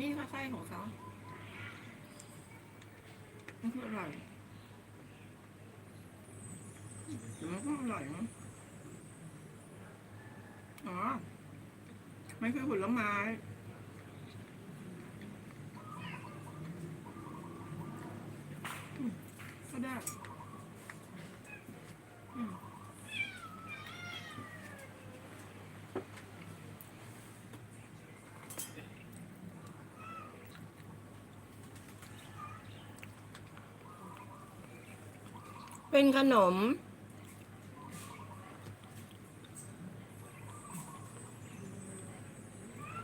นี่ค่ะไส้ของเขามันคืออร่อยแต่มันก็อร่อยนะอ๋อ ไมันคือผลไม้ก็ได้ เป็นขนม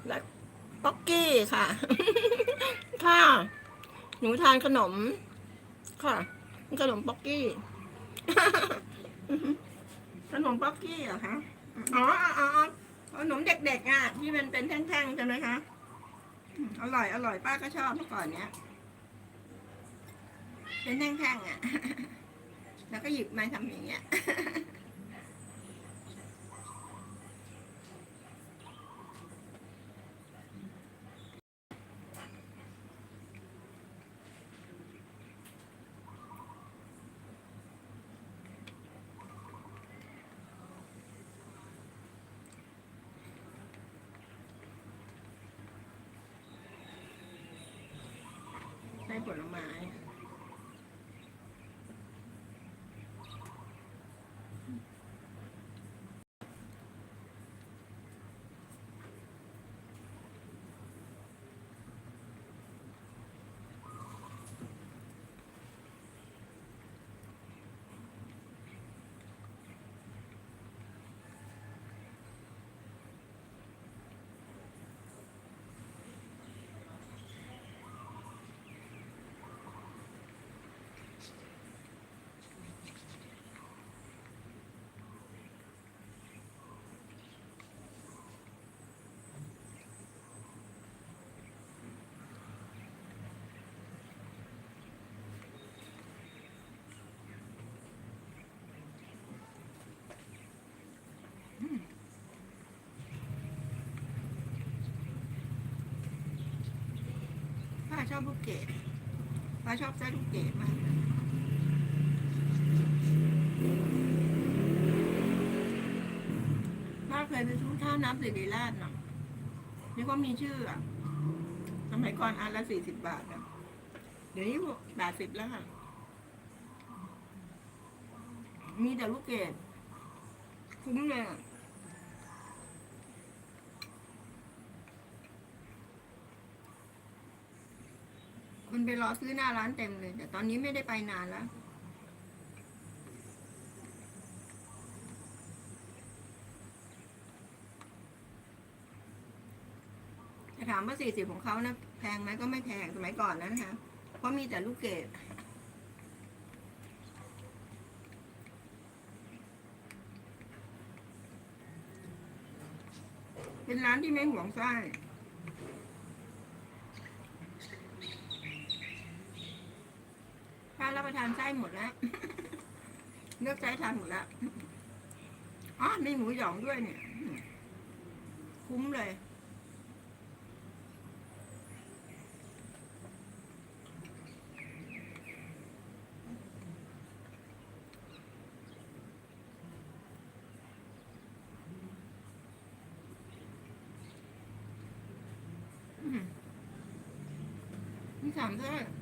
และป๊อกกี้ค่ะ ค่ะ หนูทานขนม ค่ะ ขนมป๊อกกี้ ขนมป๊อกกี้เหรอคะ อ๋ออ๋ออ๋อขนมเด็กๆอะ ที่มันเป็นแท่งๆใช่ไหมคะอืมอร่อย อร่อยป้าก็ชอบเมื่อก่อนเนี้ย เป็นแท่งๆอะ แล้วก็หยิบมาทำอย่างเงี้ยใช้ผลไม้ ป้า ชอบลูกเกดป้าชอบไส้ลูกเกดมากป้าเคยไปทุกท่าน้ำสิริราชเนาะนี่ก็มีชื่ออะสมัยก่อนอันละสี่สิบบาทอะเดี๋ยวนี้แปดสิบแล้วค่ะ มีแต่ลูกเกดคุ้มเลยอะ คนไปรอซื้อหน้าร้านเต็มเลย แต่ตอนนี้ไม่ได้ไปนานแล้ว จะถามว่าสี่สิบของเขานะแพงไหมก็ไม่แพงสมัยก่อนนะคะ เพราะมีแต่ลูกเกดเป็นร้านที่ไม่หวงไส้ ถ้ารับประทานไส้หมดแล้ว เลือกไส้ทานหมดแล้วอ๋อมีหมูหยองด้วยเนี่ย คุ้มเลยอืมมีสามไส้ใ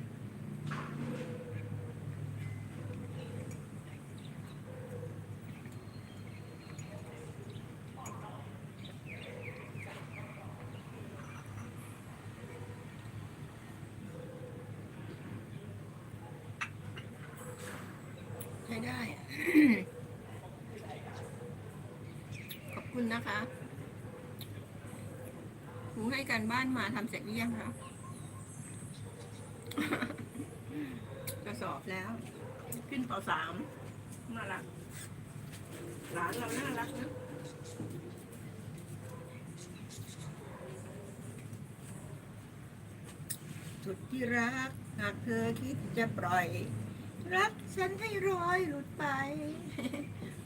ช้ได้ ขอบคุณนะคะครูให้การบ้านมาทำเสร็จหรือยังคะจะสอบแล้ว ขึ้นปสามน่ารักหลานเราน่ารักนะสุดที่รัก หากเธอคิดจะปล่อย รักฉันให้ร้อยหลุดไป